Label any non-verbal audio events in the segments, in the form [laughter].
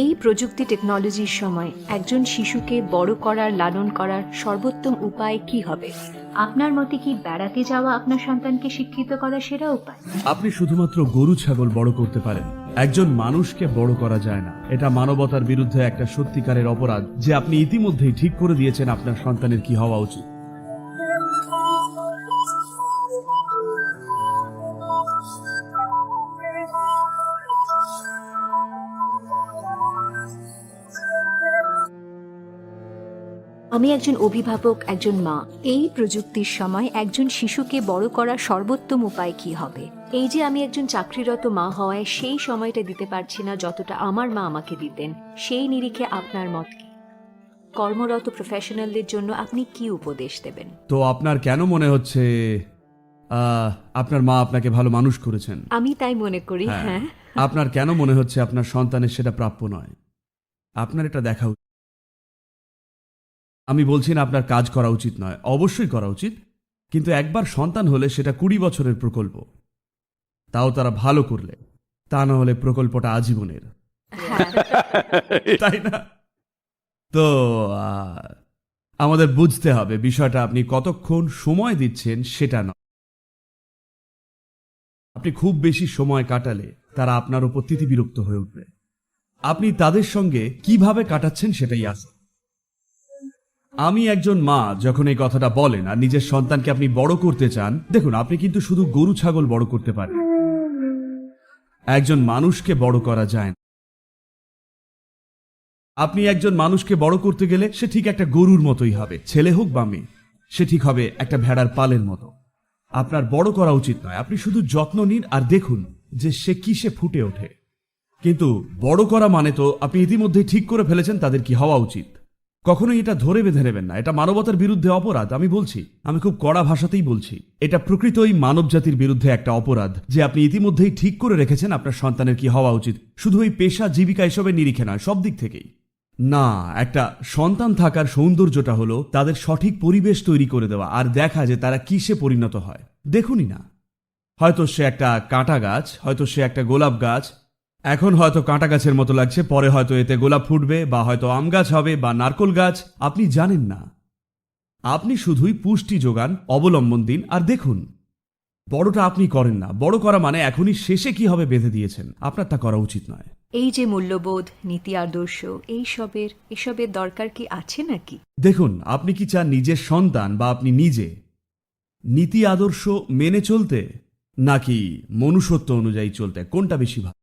এই প্রযুক্তি টেকনোলজির সময় একজন শিশুকে বড় করার, লালন করার সর্বোত্তম উপায় কি হবে? আপনার মতে কি বেড়াতে যাওয়া আপনার সন্তানকে শিক্ষিত করার সেরা উপায়? আপনি শুধুমাত্র গরু, ছাগল বড় করতে পারেন। একজন মানুষকে বড় করা যায় না। এটা মানবতার বিরুদ্ধে একটা সত্যিকারের অপরাধ, যে আপনি ইতিমধ্যেই ঠিক করে দিয়েছেন আপনার সন্তানের কি হওয়া উচিত। আমি একজন অভিভাবক একজন মা। এই প্রযুক্তির সময় একজন শিশুকে বড় করার সর্বোত্তম উপায় কি হবে? এই যে আমি একজন চাকরিরত মা হওয়ায় সেই সময়টা দিতে পারছি না যতটা আমার মা আমাকে দিতেন সেই নিরিখে আপনার মত কি? কর্মরত প্রফেশনালদের জন্য আপনি কি উপদেশ দেবেন? তো আপনার কেন মনে হচ্ছে আহ, আপনার মা আপনাকে ভালো মানুষ করেছেন? আমি তাই মনে করি হ্যাঁ। হ্যাঁ। আপনার কেন মনে হচ্ছে আপনার সন্তানের সেটা প্রাপ্য নয়? আপনার এটা দেখা উচিত। আমি বলছি না আপনার কাজ করা উচিত নয় অবশ্যই করা উচিত কিন্তু একবার সন্তান হলে সেটা কুড়ি বছরের প্রকল্প। তাও তারা ভালো করলে তা না হলে প্রকল্পটা আজীবনের। হ্যাঁ। তাই না? তো আমাদের বুঝতে হবে বিষয়টা আপনি কতক্ষণ সময় দিচ্ছেন সেটা নয়। আপনি খুব বেশি সময় কাটালে তারা আপনার উপর তিথি বিরক্ত হয়ে উঠবে। আপনি তাদের সঙ্গে কীভাবে কাটাচ্ছেন সেটাই আসে আমি একজন মা, যখন এই কথাটা বলেন আর নিজের সন্তানকে আপনি বড় করতে চান, দেখুন, আপনি কিন্তু শুধু গরু, ছাগল বড় করতে পারেন। একজন মানুষকে বড় করা যায় না। আপনি একজন মানুষকে বড় করতে গেলে সে ঠিক একটা গরুর মতোই হবে, ছেলে হোক বা মেয়ে, সে ঠিক হবে একটা ভেড়ার পালের মতো। আপনার বড় করা উচিত নয়, আপনি শুধু যত্ন নিন আর দেখুন যে সে কিসে ফুটে ওঠে। কিন্তু বড় করা মানে তো আপনি ইতিমধ্যেই ঠিক করে ফেলেছেন, তাদের কি হওয়া উচিত? কখনোই এটা ধরে বেঁধে নেবেন না। এটা মানবতার বিরুদ্ধে অপরাধ, আমি বলছি। আমি খুব কড়া ভাষাতেই বলছি। এটা প্রকৃতই মানব জাতির বিরুদ্ধে একটা অপরাধ, যে আপনি ইতিমধ্যেই ঠিক করে রেখেছেন আপনার সন্তানের কি হওয়া উচিত। শুধু ওই পেশা জীবিকা এসবের নিরিখে নয়, সব দিক থেকেই। না, একটা সন্তান থাকার সৌন্দর্যটা হলো তাদের সঠিক পরিবেশ তৈরি করে দেওয়া আর দেখা যে তারা কিসে পরিণত হয়। দেখুনই না। হয়তো সে একটা কাঁটা গাছ, হয়তো সে একটা গোলাপ গাছ এখন হয়তো কাঁটা গাছের মতো লাগছে পরে হয়তো এতে গোলাপ ফুটবে বা হয়তো আম গাছ হবে বা নারকোল গাছ আপনি জানেন না। আপনি শুধুই পুষ্টি যোগান অবলম্বন দিন আর দেখুন। বড়টা আপনি করেন না বড় করা মানে এখনই শেষে কি হবে বেঁধে দিয়েছেন আপনার তা করা উচিত নয়। এই যে মূল্যবোধ নীতি আদর্শ এইসবের এসবের দরকার কি আছে নাকি? দেখুন আপনি কি চান নিজের সন্তান বা আপনি নিজে? নীতি আদর্শ মেনে চলতে নাকি মনুষ্যত্ব অনুযায়ী চলতে কোনটা বেশি ভালো?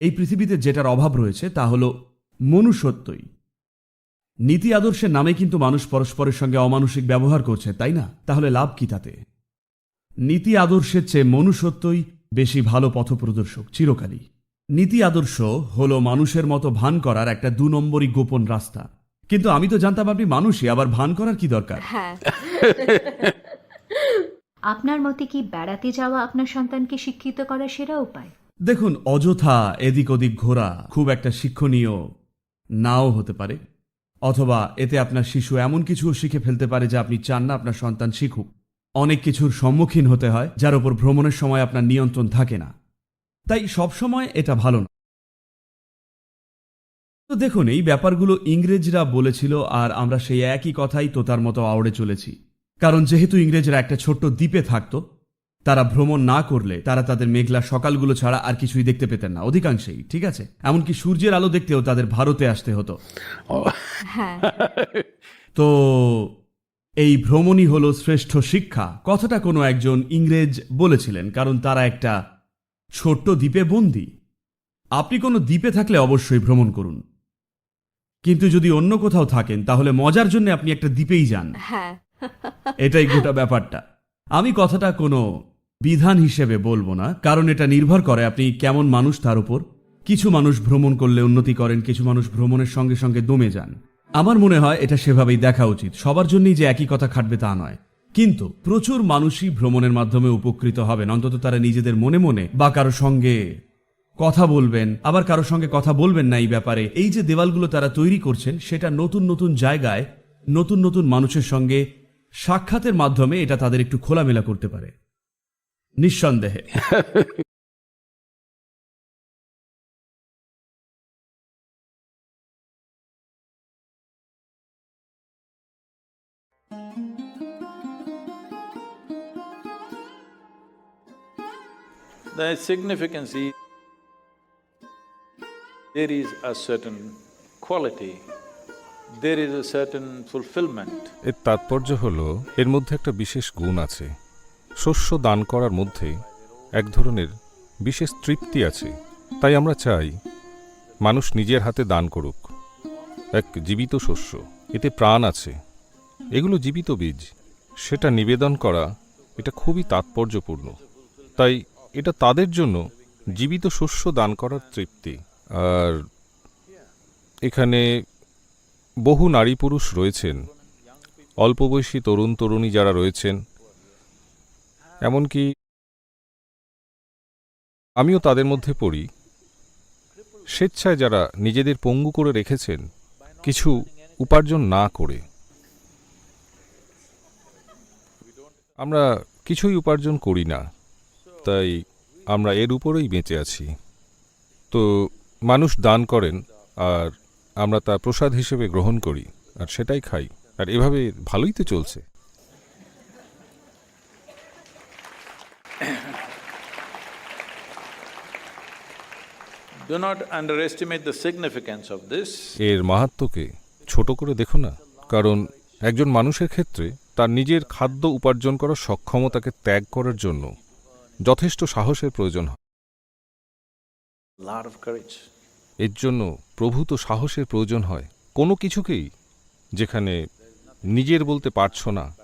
এই পৃথিবীতে যেটার অভাব রয়েছে তা হল মনুষ্যত্বই। নীতি আদর্শের নামে কিন্তু মানুষ পরস্পরের সঙ্গে অমানসিক ব্যবহার করছে তাই না? তাহলে লাভ কি তাতে? নীতি আদর্শের চেয়ে মনুষ্যত্বই বেশি ভালো পথপ্রদর্শক চিরকালই। নীতি আদর্শ হলো মানুষের মতো ভান করার একটা দু নম্বরই গোপন রাস্তা। কিন্তু আমি তো জানতাম আপনি মানুষই আবার ভান করার কি দরকার? হ্যাঁ। আপনার মতে কি বেড়াতে যাওয়া আপনার সন্তানকে শিক্ষিত করার সেরা উপায়? দেখুন, অযথা এদিক ওদিক ঘোরা খুব একটা শিক্ষণীয় নাও হতে পারে, অথবা এতে আপনার শিশু এমন কিছুও শিখে ফেলতে পারে যা আপনি চান না আপনার সন্তান শিখুক। অনেক কিছুর সম্মুখীন হতে হয়, যার উপর ভ্রমণের সময় আপনার নিয়ন্ত্রণ থাকে না। তাই সবসময় এটা ভালো না। তো দেখুন, এই ব্যাপারগুলো ইংরেজরা বলেছিল আর আমরা সেই একই কথাই তোতার মতো আওড়ে চলেছি। কারণ যেহেতু ইংরেজরা একটা ছোট্ট দ্বীপে থাকতো তারা ভ্রমণ না করলে তারা তাদের মেঘলা সকালগুলো ছাড়া আর কিছুই দেখতে পেতেন না অধিকাংশেই ঠিক আছে? এমনকি সূর্যের আলো দেখতেও তাদের ভারতে আসতে হতো। হ্যাঁ। [laughs] তো এই ভ্রমণই হলো শ্রেষ্ঠ শিক্ষা কথাটা কোনো একজন ইংরেজ বলেছিলেন কারণ তারা একটা ছোট্ট দ্বীপে বন্দি। আপনি কোনো দ্বীপে থাকলে অবশ্যই ভ্রমণ করুন। কিন্তু যদি অন্য কোথাও থাকেন তাহলে মজার জন্য আপনি একটা দ্বীপেই যান। হ্যাঁ। এটাই গোটা ব্যাপারটা। আমি কথাটা কোনো বিধান হিসেবে বলব না, কারণ এটা নির্ভর করে আপনি কেমন মানুষ তার উপর। কিছু মানুষ ভ্রমণ করলে উন্নতি করেন, কিছু মানুষ ভ্রমণের সঙ্গে সঙ্গে দমে যান। আমার মনে হয় এটা সেভাবেই দেখা উচিত, সবার জন্যই যে একই কথা খাটবে তা নয়। কিন্তু প্রচুর মানুষই ভ্রমণের মাধ্যমে উপকৃত হবেন, অন্তত তারা নিজেদের মনে মনে বা কারও সঙ্গে কথা বলবেন, আবার কারও সঙ্গে কথা বলবেন না এই ব্যাপারে। এই যে দেওয়ালগুলো তারা তৈরি করছেন, সেটা নতুন নতুন জায়গায় নতুন নতুন মানুষের সঙ্গে সাক্ষাতের মাধ্যমে এটা তাদের একটু খোলামেলা করতে পারে নিঃসন্দেহে The significance is there is a certain quality এর তাৎপর্য হলো, এর মধ্যে একটা বিশেষ গুণ আছে। শস্য দান করার মধ্যে এক ধরনের বিশেষ তৃপ্তি আছে। তাই আমরা চাই, মানুষ নিজের হাতে দান করুক। এক জীবিত শস্য, এতে প্রাণ আছে। এগুলো জীবিত বীজ, সেটা নিবেদন করা, এটা খুবই তাৎপর্যপূর্ণ। তাই এটা তাদের জন্য জীবিত শস্য দান করার তৃপ্তি। আর এখানে বহু নারী পুরুষ রয়েছেন। অল্প বয়সী তরুণ তরুণী যারা রয়েছেন। এমনকি আমিও তাদের মধ্যে পড়ি। স্বেচ্ছায় যারা নিজেদের পঙ্গু করে রেখেছেন, কিছু উপার্জন না করে। আমরা কিছুই উপার্জন করি না, তাই আমরা এর উপরেই বেঁচে আছি। তো মানুষ দান করেন, আর আমরা তা প্রসাদ হিসেবে গ্রহণ করি আর সেটাই খাই আর এভাবে ভালোই তো চলছে Do not underestimate the significance of this. এর মাহাত্ম্যকে ছোট করে দেখো না কারণ একজন মানুষের ক্ষেত্রে তার নিজের খাদ্য উপার্জন করার সক্ষমতাকে ত্যাগ করার জন্য যথেষ্ট সাহসের প্রয়োজন হয়. এর জন্য প্রভূত সাহসের প্রয়োজন হয়। কোনো কিছুকেই যেখানে নিজের বলতে পারছ না,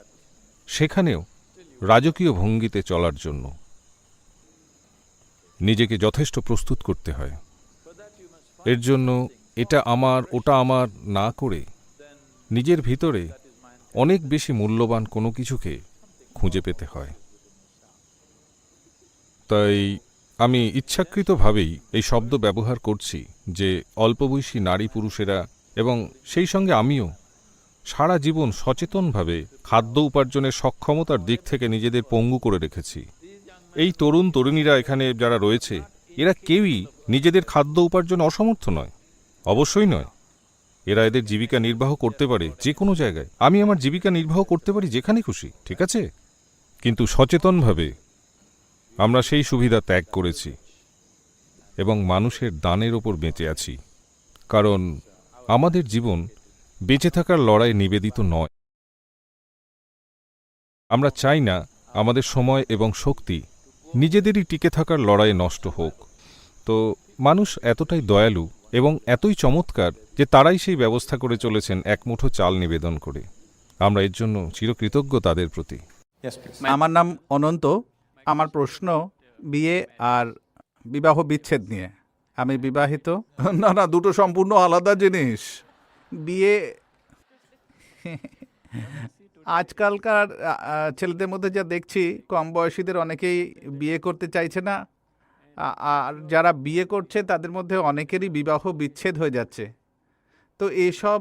সেখানেও রাজকীয় ভঙ্গিতে চলার জন্য নিজেকে যথেষ্ট প্রস্তুত করতে হয়। এর জন্য এটা আমার, ওটা আমার না করে নিজের ভিতরে অনেক বেশি মূল্যবান কোনো কিছুকে খুঁজে পেতে হয়। তাই আমি ইচ্ছাকৃতভাবেই এই শব্দ ব্যবহার করছি। যে অল্পবয়সী নারী পুরুষেরা এবং সেই সঙ্গে আমিও সারা জীবন সচেতনভাবে খাদ্য উপার্জনের সক্ষমতার দিক থেকে নিজেদের পঙ্গু করে রেখেছি। এই তরুণ তরুণীরা এখানে যারা রয়েছে, এরা কেউই নিজেদের খাদ্য উপার্জন অসমর্থ নয়। অবশ্যই নয়। এরা এদের জীবিকা নির্বাহ করতে পারে যে কোনো জায়গায়। আমি আমার জীবিকা নির্বাহ করতে পারি যেখানে খুশি, ঠিক আছে? কিন্তু সচেতনভাবে আমরা সেই সুবিধা ত্যাগ করেছি। এবং মানুষের দানের ওপর বেঁচে আছি। কারণ আমাদের জীবন বেঁচে থাকার লড়াই নিবেদিত নয়। আমরা চাই না আমাদের সময় এবং শক্তি নিজেদেরই টিকে থাকার লড়াইয়ে নষ্ট হোক। তো মানুষ এতটাই দয়ালু এবং এতই চমৎকার যে তারাই সেই ব্যবস্থা করে চলেছেন এক মুঠো চাল নিবেদন করে। আমরা এর জন্য চিরকৃতজ্ঞ তাদের প্রতি। আমার নাম অনন্ত। আমার প্রশ্ন, বিয়ে আর বিবাহ বিচ্ছেদ নিয়ে। আমি বিবাহিত? [laughs] না না, দুটো সম্পূর্ণ আলাদা জিনিস। বিয়ে [laughs] আজকালকার ছেলেদের মধ্যে যা দেখছি, কম বয়সীদের অনেকেই বিয়ে করতে চাইছে না। আর যারা বিয়ে করছে, তাদের মধ্যে অনেকেরই বিবাহ বিচ্ছেদ হয়ে যাচ্ছে। তো এইসব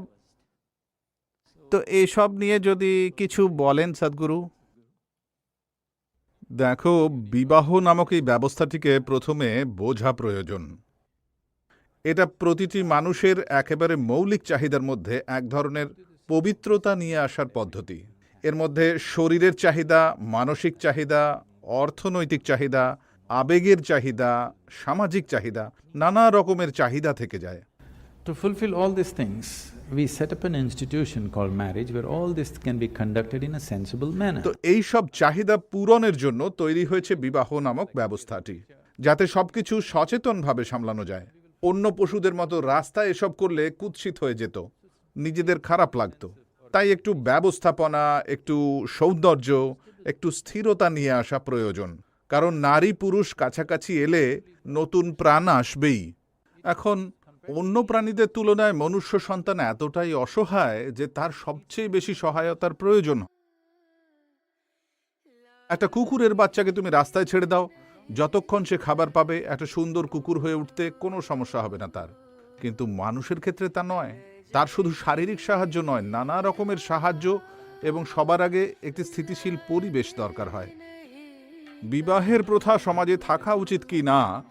তো এইসব নিয়ে যদি কিছু বলেন, সদ্গুরু। দেখো বিবাহ নামক এই ব্যবস্থাটিকে প্রথমে বোঝা প্রয়োজন। এটা প্রতিটি মানুষের একেবারে মৌলিক চাহিদার মধ্যে এক ধরনের পবিত্রতা নিয়ে আসার পদ্ধতি। এর মধ্যে শরীরের চাহিদা মানসিক চাহিদা অর্থনৈতিক চাহিদা আবেগের চাহিদা সামাজিক চাহিদা নানা রকমের চাহিদা থেকে যায়। To fulfil all this things, we set up an institution called marriage where all this can be conducted in a sensible manner. তো এই সব চাহিদা পূরণের জন্য তৈরি হয়েছে বিবাহ নামক ব্যবস্থাটি, যাতে সবকিছু সচেতনভাবে সামলানো যায়। অন্য পশুদের মতো রাস্তায় এসব করলে কুৎসিত হয়ে যেত, নিজেদের খারাপ লাগতো। তাই একটু ব্যবস্থাপনা, একটু সৌন্দর্য, একটু স্থিরতা নিয়ে আসা প্রয়োজন, কারণ নারী পুরুষ কাছাকাছি এলে নতুন প্রাণ আসবেই। এখন অন্য প্রাণীদের তুলনায় মনুষ্য সন্তান এতটাই অসহায় যে তার সবচেয়ে বেশি সহায়তার প্রয়োজন একটা কুকুরের বাচ্চাকে তুমি রাস্তায় ছেড়ে দাও। যতক্ষণ সে খাবার পাবে, একটা সুন্দর কুকুর হয়ে উঠতে কোনো সমস্যা হবে না তার। কিন্তু মানুষের ক্ষেত্রে তা নয়। তার শুধু শারীরিক সাহায্য নয়, নানা রকমের সাহায্য এবং সবার আগে একটি স্থিতিশীল পরিবেশ দরকার হয়। বিবাহের প্রথা সমাজে থাকা উচিত কি না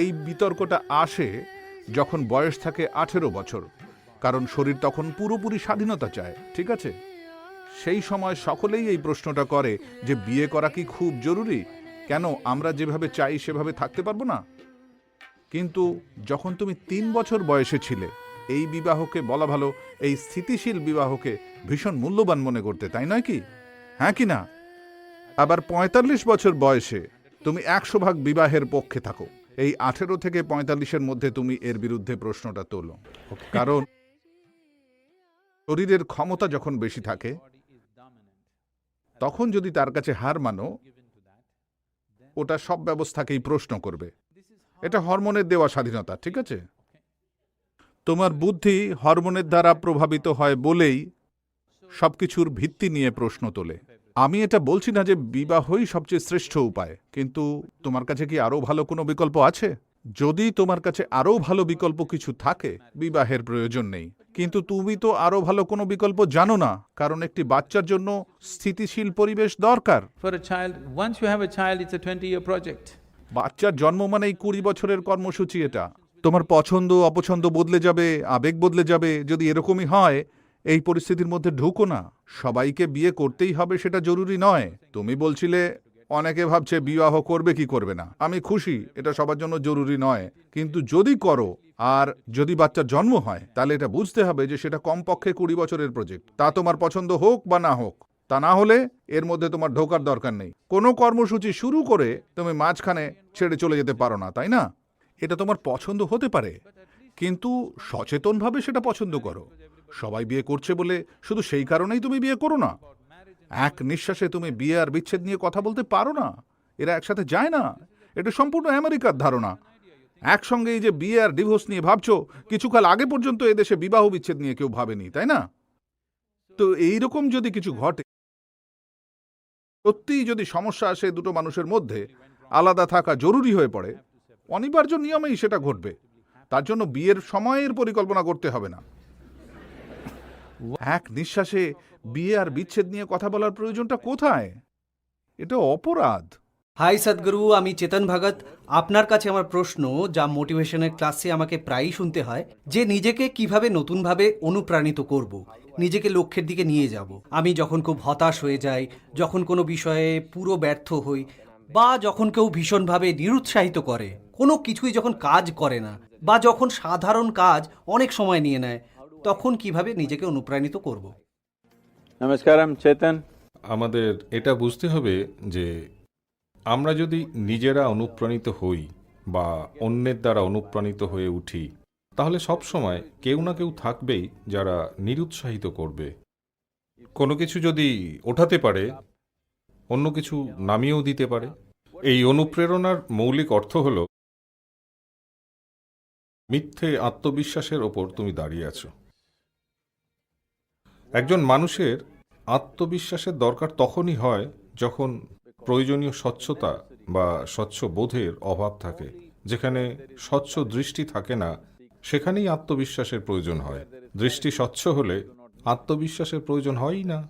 এই বিতর্কটা আসে যখন বয়স থাকে আঠেরো বছর, কারণ শরীর তখন পুরোপুরি স্বাধীনতা চায়, ঠিক আছে? সেই সময় সকলেই এই প্রশ্নটা করে যে বিয়ে করা কি খুব জরুরি? কেন আমরা যেভাবে চাই সেভাবে থাকতে পারব না? কিন্তু যখন তুমি তিন বছর বয়সে ছিলে, এই বিবাহকে বলা ভালো, এই স্থিতিশীল বিবাহকে ভীষণ মূল্যবান মনে করতে, তাই নয় কি? হ্যাঁ কি না? আবার পঁয়তাল্লিশ বছর বয়সে তুমি একশো ভাগ বিবাহের পক্ষে থাকো। এই আঠেরো থেকে পঁয়তাল্লিশের মধ্যে তুমি এর বিরুদ্ধে প্রশ্নটা তোলো। কারণ শরীরের ক্ষমতা যখন বেশি থাকে তখন যদি তার কাছে হার মানো ওটা সব ব্যবস্থাকেই প্রশ্ন করবে। এটা হরমোনের দেওয়া স্বাধীনতা ঠিক আছে? তোমার বুদ্ধি হরমোনের দ্বারা প্রভাবিত হয় বলেই সবকিছুর ভিত্তি নিয়ে প্রশ্ন তোলে। আমি এটা বলছি না যে বিবাহই সবচেয়ে শ্রেষ্ঠ উপায় কিন্তু তোমার কাছে কি আরও ভালো কোনো বিকল্প আছে? যদি তোমার কাছে আরও ভালো বিকল্প কিছু থাকে বিবাহের প্রয়োজন নেই। কিন্তু তুমি তো আরও ভালো কোনো বিকল্প জানো না কারণ একটি বাচ্চার জন্য স্থিতিশীল পরিবেশ দরকার। বাচ্চার জন্ম মানেই কুড়ি বছরের কর্মসূচি এটা। তোমার পছন্দ অপছন্দ বদলে যাবে আবেগ বদলে যাবে যদি এরকমই হয় এই পরিস্থিতির মধ্যে ঢুকো না। সবাইকে বিয়ে করতেই হবে সেটা জরুরি নয়। তুমি বলছিলে, অনেকে ভাবছে বিবাহ করবে কি করবে না। আমি খুশি, এটা সবার জন্য জরুরি নয়। কিন্তু যদি করো, আর যদি বাচ্চার জন্ম হয়, তাহলে এটা বুঝতে হবে যে সেটা কমপক্ষে কুড়ি বছরের প্রজেক্ট। তা তোমার পছন্দ হোক বা না হোক। তা না হলে এর মধ্যে তোমার ঢোকার দরকার নেই। কোনো কর্মসূচি শুরু করে তুমি মাঝখানে ছেড়ে চলে যেতে পারো না, তাই না? এটা তোমার পছন্দ হতে পারে। কিন্তু সচেতনভাবে সেটা পছন্দ করো। সবাই বিয়ে করছে বলে শুধু সেই কারণেই তুমি বিয়ে করো না। এক নিঃশ্বাসে তুমি বিয়ে আর বিচ্ছেদ নিয়ে কথা বলতে পারো না। এরা একসাথে যায় না। এটা সম্পূর্ণ আমেরিকার ধারণা। একসঙ্গে এই যে বিয়ে আর ডিভোর্স নিয়ে ভাবছ, কিছুকাল আগে পর্যন্ত এদেশে বিবাহ বিচ্ছেদ নিয়ে কেউ ভাবেনি, তাই না? তো এইরকম যদি কিছু ঘটে, সত্যিই যদি সমস্যা আসে দুটো মানুষের মধ্যে, আলাদা থাকা জরুরি হয়ে পড়ে। অনিবার্য নিয়মেই সেটা ঘটবে। তার জন্য বিয়ের সময়ের পরিকল্পনা করতে হবে না। এক নিঃশ্বাসে বিয়ে আর বিচ্ছেদ নিয়ে কথা বলার প্রয়োজনটা কোথায়? এটা অপরাধ। হাই সদ্গুরু, আমি চেতন ভগত। আপনার কাছে আমার প্রশ্ন, যা মোটিভেশনের ক্লাসে আমাকে প্রায়ই শুনতে হয়, যে নিজেকে কীভাবে নতুনভাবে অনুপ্রাণিত করব। নিজেকে লক্ষ্যের দিকে নিয়ে যাব। আমি যখন খুব হতাশ হয়ে যাই, যখন কোনো বিষয়ে পুরো ব্যর্থ হই, বা যখন কেউ ভীষণভাবে নিরুৎসাহিত করে, কোনো কিছুই যখন কাজ করে না, বা যখন সাধারণ কাজ অনেক সময় নিয়ে নেয় তখন কীভাবে নিজেকে অনুপ্রাণিত করব। Namaskaram, Chetan. আমাদের এটা বুঝতে হবে যে আমরা যদি নিজেরা অনুপ্রাণিত হই বা অন্যের দ্বারা অনুপ্রাণিত হয়ে উঠি তাহলে সব সময় কেউ না কেউ থাকবেই যারা নিরুৎসাহিত করবে কোনো কিছু যদি ওঠাতে পারে অন্য কিছু নামিয়েও দিতে পারে এই অনুপ্রেরণার মৌলিক অর্থ হল মিথ্যে আত্মবিশ্বাসের ওপর তুমি দাঁড়িয়ে আছো একজন মানুষের আত্মবিশ্বাসের দরকার তখনই হয় যখন প্রয়োজনীয় স্বচ্ছতা বা স্বচ্ছ বোধের অভাব থাকে। যেখানে স্বচ্ছ দৃষ্টি থাকে না, সেখানেই আত্মবিশ্বাসের প্রয়োজন হয়। দৃষ্টি স্বচ্ছ হলে আত্মবিশ্বাসের প্রয়োজন হয়ই না।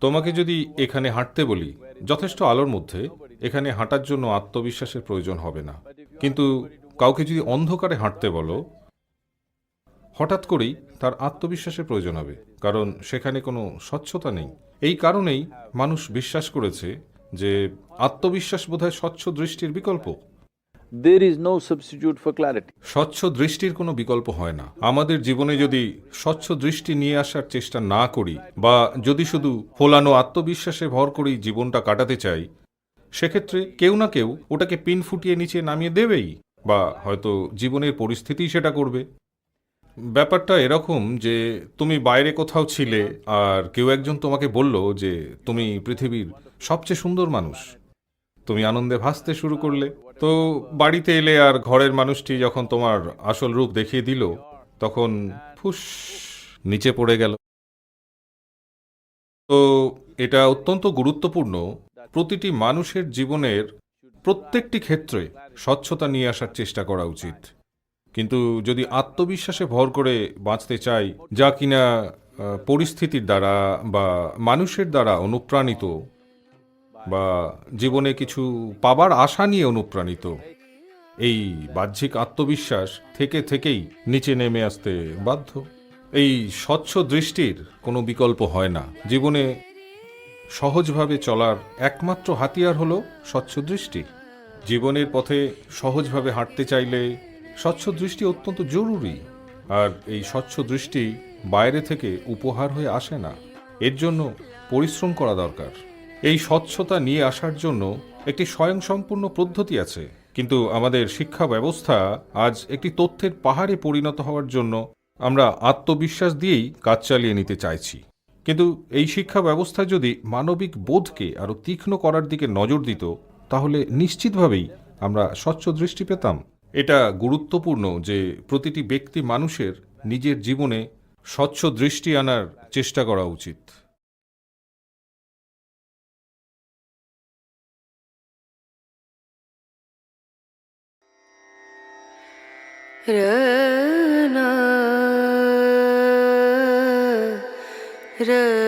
তোমাকে যদি এখানে হাঁটতে বলি, যথেষ্ট আলোর মধ্যে এখানে হাঁটার জন্য আত্মবিশ্বাসের প্রয়োজন হবে না। কিন্তু কাউকে যদি অন্ধকারে হাঁটতে বলো হঠাৎ করেই তার আত্মবিশ্বাসের প্রয়োজন হবে কারণ সেখানে কোনো স্বচ্ছতা নেই। এই কারণেই মানুষ বিশ্বাস করেছে যে আত্মবিশ্বাস বোধহয় স্বচ্ছ দৃষ্টির বিকল্প। There is no substitute for clarity. স্বচ্ছ দৃষ্টির কোনো বিকল্প হয় না। আমাদের জীবনে যদি স্বচ্ছ দৃষ্টি নিয়ে আসার চেষ্টা না করি বা যদি শুধু ফোলানো আত্মবিশ্বাসে ভর করেই জীবনটা কাটাতে চাই সেক্ষেত্রে কেউ না কেউ ওটাকে পিন ফুটিয়ে নিচে নামিয়ে দেবেই বা হয়তো জীবনের পরিস্থিতি সেটা করবে। ব্যাপারটা এরকম যে তুমি বাইরে কোথাও ছিলে আর কেউ একজন তোমাকে বলল যে তুমি পৃথিবীর সবচেয়ে সুন্দর মানুষ। তুমি আনন্দে ভাসতে শুরু করলে। তো বাড়িতে এলে আর ঘরের মানুষটি যখন তোমার আসল রূপ দেখিয়ে দিল, তখন ফুস, নিচে পড়ে গেল। তো এটা অত্যন্ত গুরুত্বপূর্ণ। প্রতিটি মানুষের জীবনের প্রত্যেকটি ক্ষেত্রে স্বচ্ছতা নিয়ে আসার চেষ্টা করা উচিত। কিন্তু যদি আত্মবিশ্বাসে ভর করে বাঁচতে চাই, যা কিনা পরিস্থিতির দ্বারা বা মানুষের দ্বারা অনুপ্রাণিত বা জীবনে কিছু পাবার আশা নিয়ে অনুপ্রাণিত, এই বাহ্যিক আত্মবিশ্বাস থেকে থেকেই নিচে নেমে আসতে বাধ্য। এই স্বচ্ছ দৃষ্টির কোনো বিকল্প হয় না। জীবনে সহজভাবে চলার একমাত্র হাতিয়ার হলো স্বচ্ছ দৃষ্টি। জীবনের পথে সহজভাবে হাঁটতে চাইলে স্বচ্ছ দৃষ্টি অত্যন্ত জরুরি। আর এই স্বচ্ছ দৃষ্টি বাইরে থেকে উপহার হয়ে আসে না। এর জন্য পরিশ্রম করা দরকার। এই স্বচ্ছতা নিয়ে আসার জন্য একটি স্বয়ংসম্পূর্ণ পদ্ধতি আছে। কিন্তু আমাদের শিক্ষা ব্যবস্থা আজ একটি তথ্যের পাহাড়ে পরিণত হওয়ার জন্য আমরা আত্মবিশ্বাস দিয়েই কাজ চালিয়ে নিতে চাইছি। কিন্তু এই শিক্ষা ব্যবস্থা যদি মানবিক বোধকে আরও তীক্ষ্ণ করার দিকে নজর দিত, তাহলে নিশ্চিতভাবেই আমরা স্বচ্ছ দৃষ্টি পেতাম। এটা গুরুত্বপূর্ণ যে প্রতিটি ব্যক্তি মানুষের নিজের জীবনে স্বচ্ছ দৃষ্টি আনার চেষ্টা করা উচিত Rana, Rana.